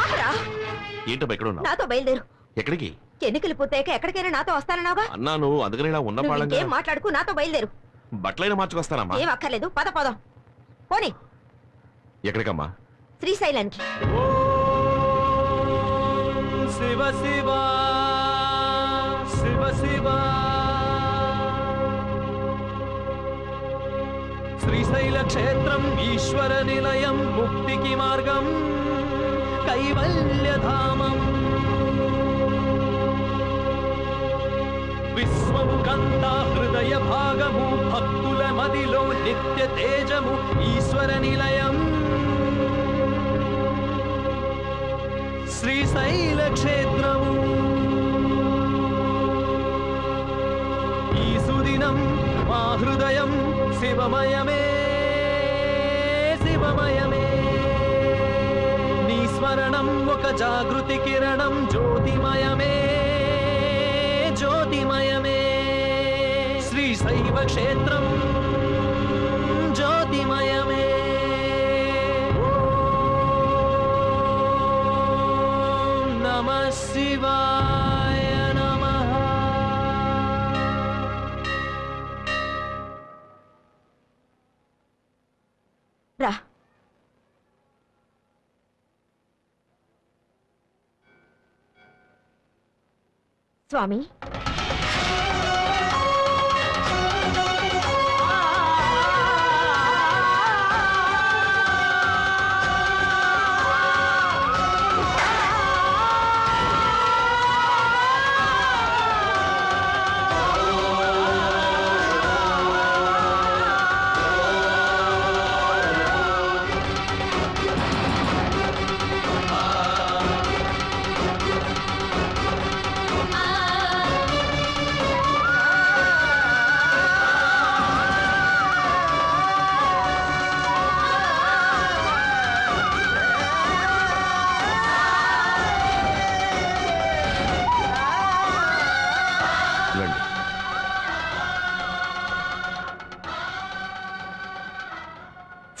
ఆపరా. ఉన్నావు? నాతో బయలుదేరు. ఎక్కడికి? ఎన్నికలు పూర్తయ్యాక ఎక్కడికైనా నాతో వస్తానన్నావుగా? అన్నాను అందుకని ఇలా ఉన్న మాట్లాడుకు నాతో బయలుదేరు. బట్టలైనా మార్చుకొస్తానమ్మా. ఏం అక్కర్లేదు పద పదం. పోనీ. ఎక్కడికమ్మా? శ్రీశైలానికి శివ శివ శివ శివ. శ్రీశైల క్షేత్రం ఈశ్వర నిలయం ముక్తికి మార్గం. కైవల్యధామం. విశ్వము కంతా హృదయ భాగము భక్తుల మదిలో నిత్య తేజము ఈశ్వర నిలయం శ్రీశైల క్షేత్రము ఈ సుదినం మా హృదయం శివమయమే శివమయమే. స్మరణం ఒక జాగృతి కిరణం జ్యోతిమయమే జ్యోతిమయమే శ్రీశైవ క్షేత్రం జ్యోతిమయమే ఓం నమః శివాయ నమః రా స్వామి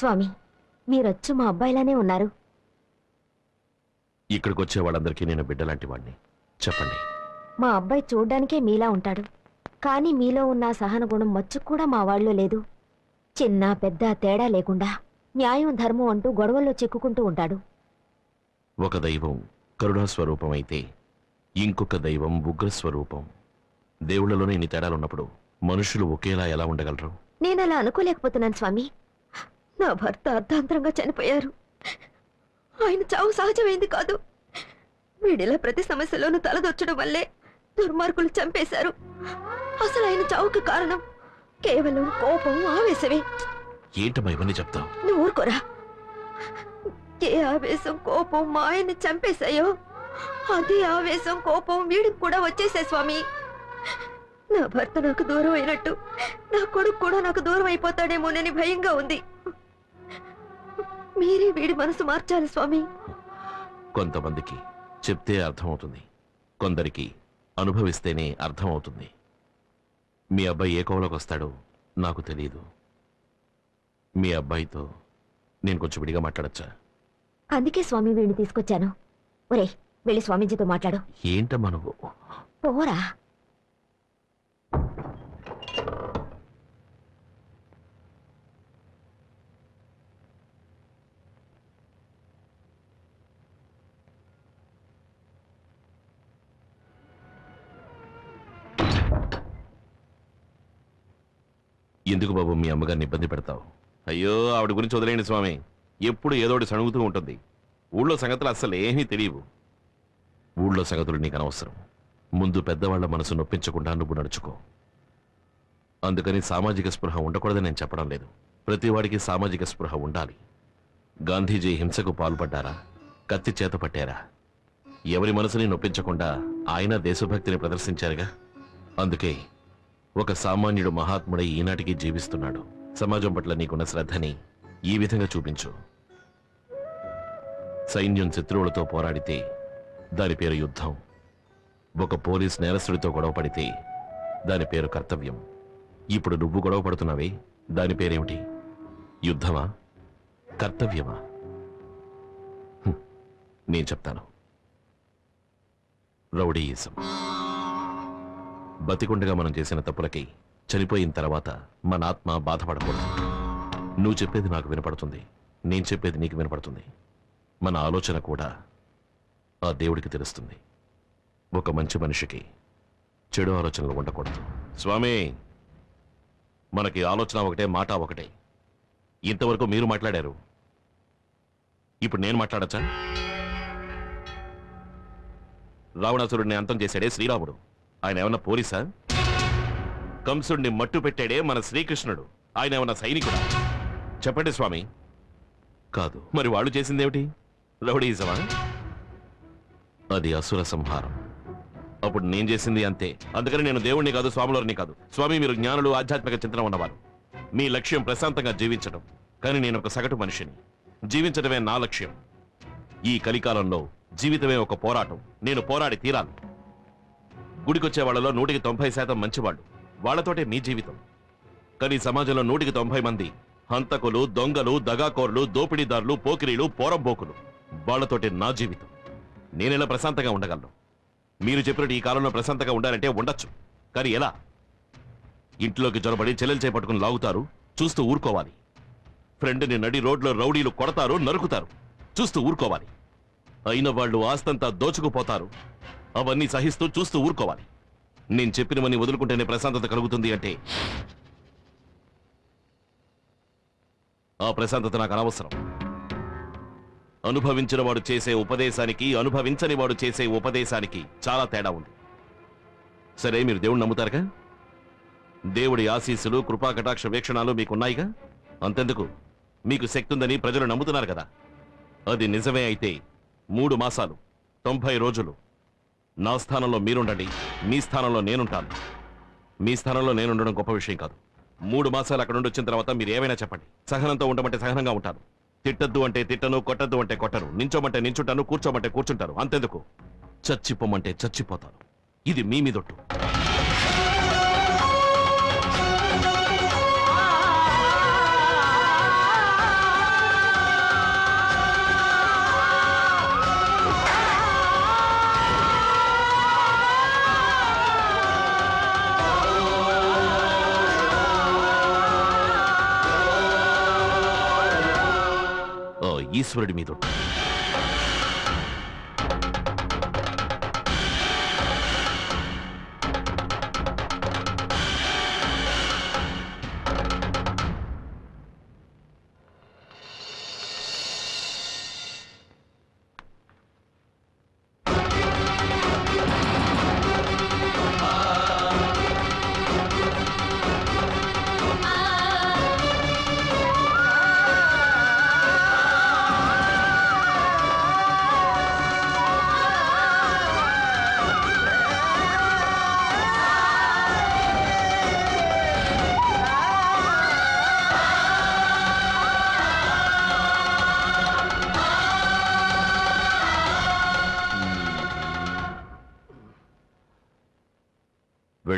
స్వామి మీరొచ్చు మా అబ్బాయిలానే ఉన్నారు. ఇక్కడికి వచ్చే వాళ్ళందరికీ నేను బిడ్డలాంటి వాడిని చెప్పండి. మా అబ్బాయి చూడ్డానికే మీలా ఉంటాడు. కానీ మీలో ఉన్న ఆ సహన గుణం మచ్చు కూడా మా వాళ్ళలో లేదు. చిన్న పెద్ద తేడా లేకుండా న్యాయం ధర్మం అంటూ గొడవల్లో చిక్కుకుంటూ ఉంటాడు. ఒక దైవం కరుణా స్వరూపం అయితే ఇంకొక దైవం ఉగ్ర స్వరూపం దేవుళ్ళలోనే ఇన్ని తేడాలున్నప్పుడు మనుషులు ఒకేలా ఎలా ఉండగలరు? నేను అలా అనుకోలేకపోతున్నాను స్వామి. నా భర్త అర్ధాంతరంగా చనిపోయారు. ఆయన చావు సహజమైంది కాదు. వీడిలా ప్రతి సమస్యలోనూ తలదొచ్చడం వల్లే దుర్మార్గులు చంపేశారు. అసలు ఆయన చావుకి కారణం కేవలం కోపం ఆవేశమే. ఏంటమ్మా ఇవన్నీ చెప్తావు? నువ్వు ఊరుకోరా. ఏ ఆవేశం కోపం మా ఆయన్ని చంపేశాయో అదే ఆవేశం కోపం వీడికి కూడా వచ్చేసాయి స్వామి. నా భర్త నాకు దూరం అయినట్టు నా కొడుకు కూడా నాకు దూరం అయిపోతాడేమోనని భయంగా ఉంది. మీరే వీడి మనసు మార్చాలి స్వామి. కొంతమందికి చెప్తే అర్థమవుతుంది. కొందరికి అనుభవిస్తేనే అర్థమవుతుంది. మీ అబ్బాయి ఏ కోవలోకి వస్తాడో నాకు తెలియదు. మీ అబ్బాయితో నేను కొంచెం విడిగా మాట్లాడచ్చా? అందుకే స్వామి వీడిని తీసుకొచ్చాను. ఒరే వెళ్ళి స్వామీజీతో మాట్లాడు. ఏంటమ్మా నువ్వు? పోరా. ఎందుకు బాబు మీ అమ్మగారిని ఇబ్బంది పెడతావు? అయ్యో ఆవిడ గురించి వదిలేయండి స్వామి. ఎప్పుడు ఏదోటి సణుగుతూ ఉంటుంది. ఊళ్ళో సంగతులు అస్సలు ఏమీ తెలియవు. ఊళ్ళో సంగతులు నీకు అనవసరం. ముందు పెద్దవాళ్ళ మనసు నొప్పించకుండా నువ్వు నడుచుకో. అందుకని సామాజిక స్పృహ ఉండకూడదని నేను చెప్పడం లేదు. ప్రతివాడికి సామాజిక స్పృహ ఉండాలి. గాంధీజీ హింసకు పాల్పడ్డారా? కత్తి చేత పట్టారా? ఎవరి మనసుని నొప్పించకుండా ఆయన దేశభక్తిని ప్రదర్శించారుగా? అందుకే ఒక సామాన్యుడు మహాత్ముడై ఈనాటికి జీవిస్తున్నాడు. సమాజం పట్ల నీకున్న శ్రద్ధని ఈ విధంగా చూపించు. సైన్యం శత్రువులతో పోరాడితే దాని పేరు యుద్ధం. ఒక పోలీస్ నేరస్తుడితో గొడవ పడితే దాని పేరు కర్తవ్యం. ఇప్పుడు నువ్వు గొడవ పడుతున్నావే దాని పేరేమిటి? యుద్ధమా? కర్తవ్యమా? నేను చెప్తాను. రౌడీయిజం. బతికుండగా మనం చేసిన తప్పులకి చనిపోయిన తర్వాత మన ఆత్మ బాధపడకూడదు. నువ్వు చెప్పేది నాకు వినపడుతుంది. నేను చెప్పేది నీకు వినపడుతుంది. మన ఆలోచన కూడా ఆ దేవుడికి తెలుస్తుంది. ఒక మంచి మనిషికి చెడు ఆలోచనలు ఉండకూడదు. స్వామి మనకి ఆలోచన ఒకటే మాట ఒకటే. ఇంతవరకు మీరు మాట్లాడారు. ఇప్పుడు నేను మాట్లాడచ్చా? రావణాసురుడిని అంతం చేశాడే శ్రీరాముడు. ఆయన ఏమన్నా పోలీసా? కంసుడిని మట్టు పెట్టాడే మన శ్రీకృష్ణుడు. ఆయన ఏమన్నా సైనికుడా? చెప్పండి స్వామి. కాదు. మరి వాళ్ళు చేసిందేమిటి? రౌడీజమా? అది అసుర సంహారం. అప్పుడు నేను చేసింది అంతే. అందుకని నేను దేవుణ్ణి కాదు స్వాములని కాదు. స్వామి మీరు జ్ఞానులు ఆధ్యాత్మిక చింతన ఉన్నవారు. మీ లక్ష్యం ప్రశాంతంగా జీవించడం కానీ నేను ఒక సగటు మనిషిని. జీవించడమే నా లక్ష్యం. ఈ కలికాలంలో జీవితమే ఒక పోరాటం. నేను పోరాడి తీరాలి. గుడికొచ్చే వాళ్ళలో నూటికి తొంభై శాతం మంచివాళ్ళు. వాళ్ళతోటే మీ జీవితం. కానీ సమాజంలో నూటికి తొంభై మంది హంతకులు దొంగలు దగాకోర్లు దోపిడీదారులు పోకిరీలు పోరంబోకులు. వాళ్ళతోటి నా జీవితం. నేనెలా ప్రశాంతంగా ఉండగలను? మీరు చెప్పినట్టు ఈ కాలంలో ప్రశాంతంగా ఉండాలంటే ఉండొచ్చు. కానీ ఎలా? ఇంట్లోకి జొరబడి చెల్లెలు చేపట్టుకుని లాగుతారు చూస్తూ ఊరుకోవాలి. ఫ్రెండ్ని నడి రోడ్లో రౌడీలు కొడతారు నరుకుతారు చూస్తూ ఊరుకోవాలి. అయిన వాళ్ళు ఆస్తంతా దోచుకుపోతారు. అవన్నీ సహిస్తూ చూస్తూ ఊరుకోవాలి. నేను చెప్పినవన్నీ వదులుకుంటేనే ప్రశాంతత కలుగుతుంది అంటే ఆ ప్రశాంతత నాకు అనవసరం. అనుభవించిన వాడు చేసే ఉపదేశానికి అనుభవించని వాడు చేసే ఉపదేశానికి చాలా తేడా ఉంది. సరే మీరు దేవుడు నమ్ముతారుగా? దేవుడి ఆశీస్సులు కృపా కటాక్ష వీక్షణాలు మీకున్నాయిగా? అంతెందుకు? మీకు శక్తి ఉందని ప్రజలు నమ్ముతున్నారు కదా. అది నిజమే అయితే మూడు మాసాలు తొంభై రోజులు నా స్థానంలో మీరుండండి. మీ స్థానంలో నేనుంటాను. మీ స్థానంలో నేనుండడం గొప్ప విషయం కాదు. మూడు మాసాలు అక్కడ నుండి వచ్చిన తర్వాత మీరు ఏమైనా చెప్పండి. సహనంతో ఉండమంటే సహనంగా ఉంటాను. తిట్టద్దు అంటే తిట్టను కొట్టద్దు అంటే కొట్టను. నించోమంటే నించుంటాను కూర్చోమంటే కూర్చుంటారు అంతెందుకు? చచ్చిపోమంటే చచ్చిపోతాను. ఇది మీ మీదొట్టు. ఈశ్వరుడి మీద మీదొట్టు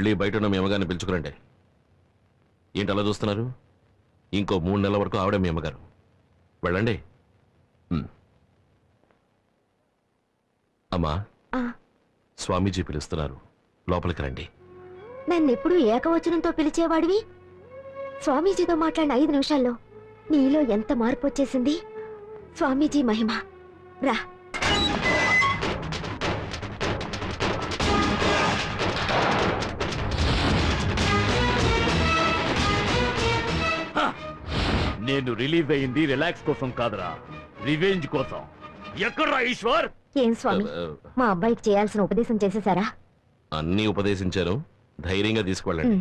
వెళ్ళి బయట ఉన్న మీ అమ్మగారిని పిలుచుకురండి. ఏంటి అలా చూస్తున్నారు? ఇంకో మూడు నెలల వరకు ఆవిడ మీ అమ్మగారు. వెళ్ళండి. అమ్మా ఆ, స్వామీజీ పిలుస్తున్నారు. లోపలికి రండి. నన్నెప్పుడు ఏకవచనంతో పిలిచేవాడివి? స్వామీజీతో మాట్లాడిన ఐదు నిమిషాల్లో నీలో ఎంత మార్పు వచ్చేసింది? స్వామీజీ మహిమ. రా. నేను రిలీజ్ అయింది రిలాక్స్ కోసం కాదురా. రివెంజ్ కోసం. ఎక్కడ్రా ఈశ్వర్? ఏం స్వామి? మా అబ్బాయికి చేయాల్సిన ఉపదేశం చేసేసారా? అన్నీ ఉపదేశించాను ధైర్యంగా తీసుకువెళ్ళండి.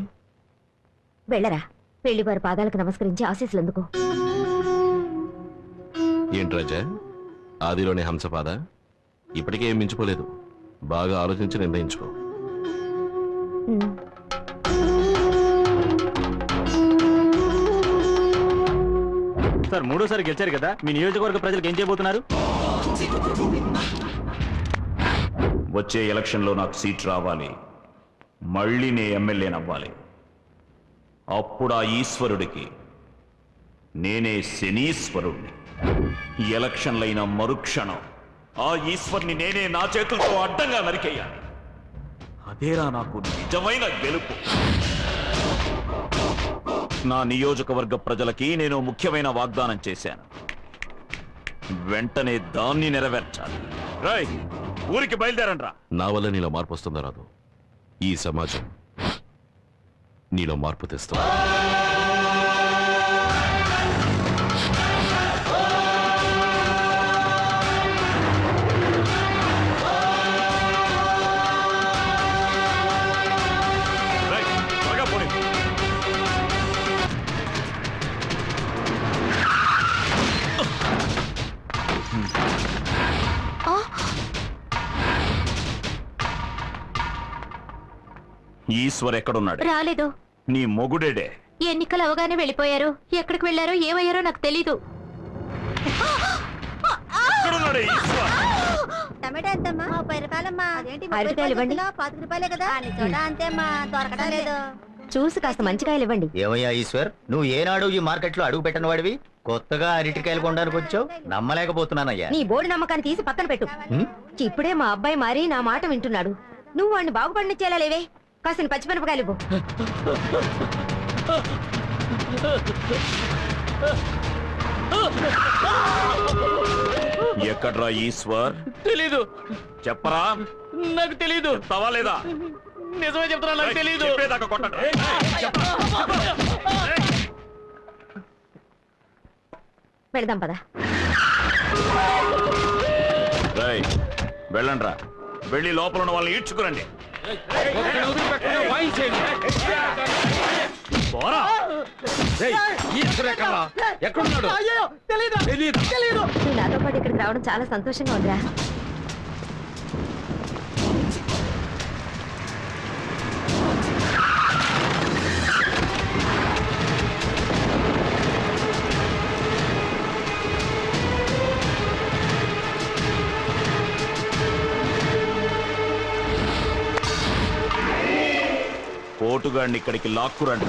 వెళ్ళరా. పెళ్ళి వారి పాదాలకు నమస్కరించి ఆశీస్సులు అందుకో ఏంటి రాజా? ఆదిలోని హంసపాద? ఇప్పటికే ఏం మించిపోలేదు. బాగా ఆలోచించి నిర్ణయించుకో. సార్ మూడోసారి గెలిచారు కదా. మీ నియోజకవర్గ ప్రజలకు ఏం చేయబోతున్నారు? వచ్చే ఎలక్షన్లో నాకు సీట్ రావాలి. మళ్ళీ నే ఎమ్మెల్యేనవ్వాలి అప్పుడు ఆ ఈశ్వరుడికి నేనే శనీశ్వరుణ్ణి. ఎలక్షన్లైన మరుక్షణం ఆ ఈశ్వర్ని నేనే నా చేతులతో అడ్డంగా నరికేయాలి. అదేరా నాకు నిజమైన గెలుపు. నా నియోజకవర్గ ప్రజలకి నేను ముఖ్యమైన వాగ్దానం చేశాను. వెంటనే దాన్ని నెరవేర్చాలి. రై ఊరికి బయలుదేరండ్రా. నా వల్ల నీలో మార్పు వస్తుందో రాదు ఈ సమాజం నీలో మార్పు తెస్తుంది. ఈశ్వర్ ఎక్కడున్నాడు రాలేదు. నీ మొగుడేడే. ఎన్నికలు అవగానే వెళ్ళిపోయారు. ఎక్కడికి వెళ్ళారో ఏమయ్యారో నాకు తెలీదు. టమాటా ఎంతమ్మా? ముప్పై రూపాయలమ్మా. అదేంటి ఐదు రూపాయలు ఇవ్వండి. పాతిక రూపాయలే కదా. అంతేమ్మా దొరకడం లేదు. చూసి కాస్త మంచికాయలు ఇవ్వండి. ఏమయ్యా ఈశ్వర్? నువ్వు ఏనాడు ఈ మార్కెట్లో అడుగు పెట్టిన వాడివి? కొత్తగా అరటికాయలు కొనడానికి వచ్చావు? నమ్మలేకపోతున్నానయ్యా. నీ బోర్డు నమ్మకాన్ని తీసి పక్కన పెట్టు. హ్మ్? ఇప్పుడే మా అబ్బాయి మారి నా మాట వింటున్నాడు. నువ్వు వాడిని బాగుపడినిచ్చేలా లేవే. కాసిన పచ్చిమిరపకాయలు ఇవ్వు. ఎక్కడ్రా ఈశ్వర్? తెలీదు. చెప్పరా? నాకు తెలీదు. తవా లేదా? నిజమే చెప్తున్నా నాకు తెలీదు. చెప్పేదాకా కొట్టండి. వెళదాం పద. రేయ్, వెళ్ళండ్రా. వెళ్ళి లోపల ఉన్న వాళ్ళని ఈడ్చుకురండి. ఎక్కడున్నాడు? నువ్వు నాతో పాటు ఇక్కడికి రావడం చాలా సంతోషంగా ఉందిరా. కోటుగాడిని ఇక్కడికి లాక్కురంట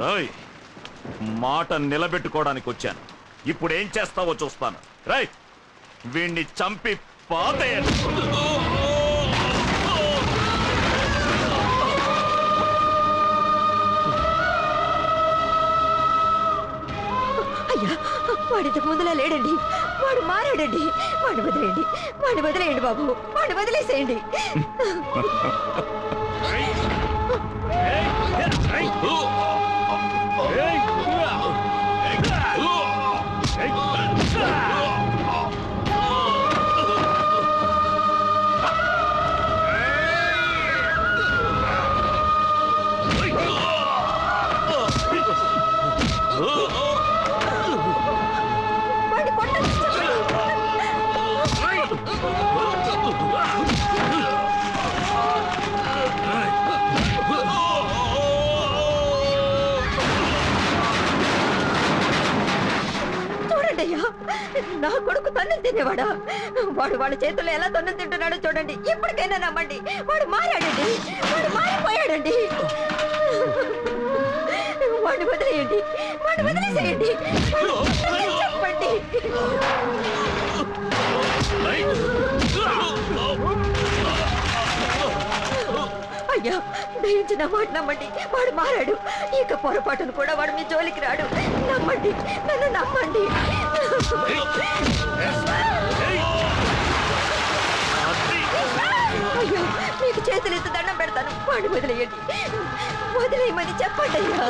రాయ్ మాట నిలబెట్టుకోవడానికి వచ్చాను ఇప్పుడు ఏం చేస్తావో చూస్తాను. రై వీణ్ణి చంపి పాతేయండి. అయ్యా. వాడి ఇంతకు ముందులా లేడండి. వాడు మారాడండి. వాడిని వదిలేయండి. వాడిని వదిలేయండి బాబు. వాడిని వదిలేసేయండి. నా కొడుకు తన్నులు తినేవాడా? వాడు వాళ్ళ చేతుల్లో ఎలా తన్నులు తింటున్నాడో చూడండి. ఇప్పటికైనా నమ్మండి. వాడు మారాడండి. వాడు మారిపోయాడండి. వాడిని వదిలేయండి. వాడిని వదిలేసేయండి. చెప్పండి. అయ్యా దయించి నా మాట నమ్మండి. వాడు మారాడు. ఇక పొరపాటును కూడా వాడు మీ జోలికి రాడు. నమ్మండి. నన్ను నమ్మండి. అయ్యో మీకు చేతులు ఎత్తు దండం పెడతాను. వాడు వదిలేయండి. వదిలేయమని చెప్పండి అయ్యా.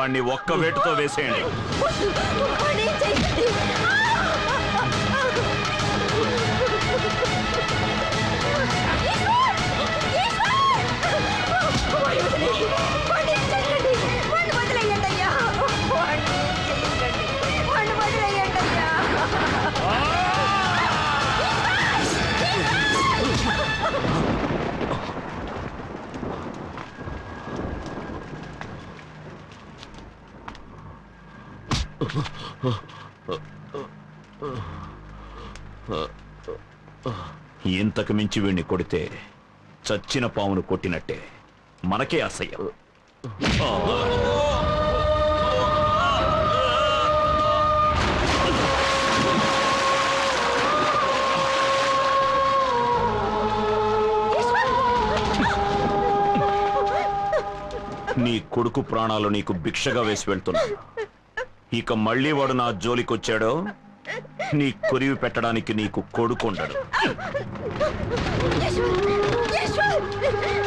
వాణ్ణి ఒక్క వేటుతో వేసేయండి. ఇంతకు మించి వీణ్ణి కొడితే చచ్చిన పామును కొట్టినట్టే మనకే అసహ్యం. నీ కొడుకు ప్రాణాలు నీకు భిక్షగా వేసి వెళ్తున్నా. ఇక మళ్ళీ వాడు నా జోలికొచ్చాడో నీ కొరివి పెట్టడానికి నీకు కొడుకుండడు. ఈశ్వర్! ఈశ్వర్!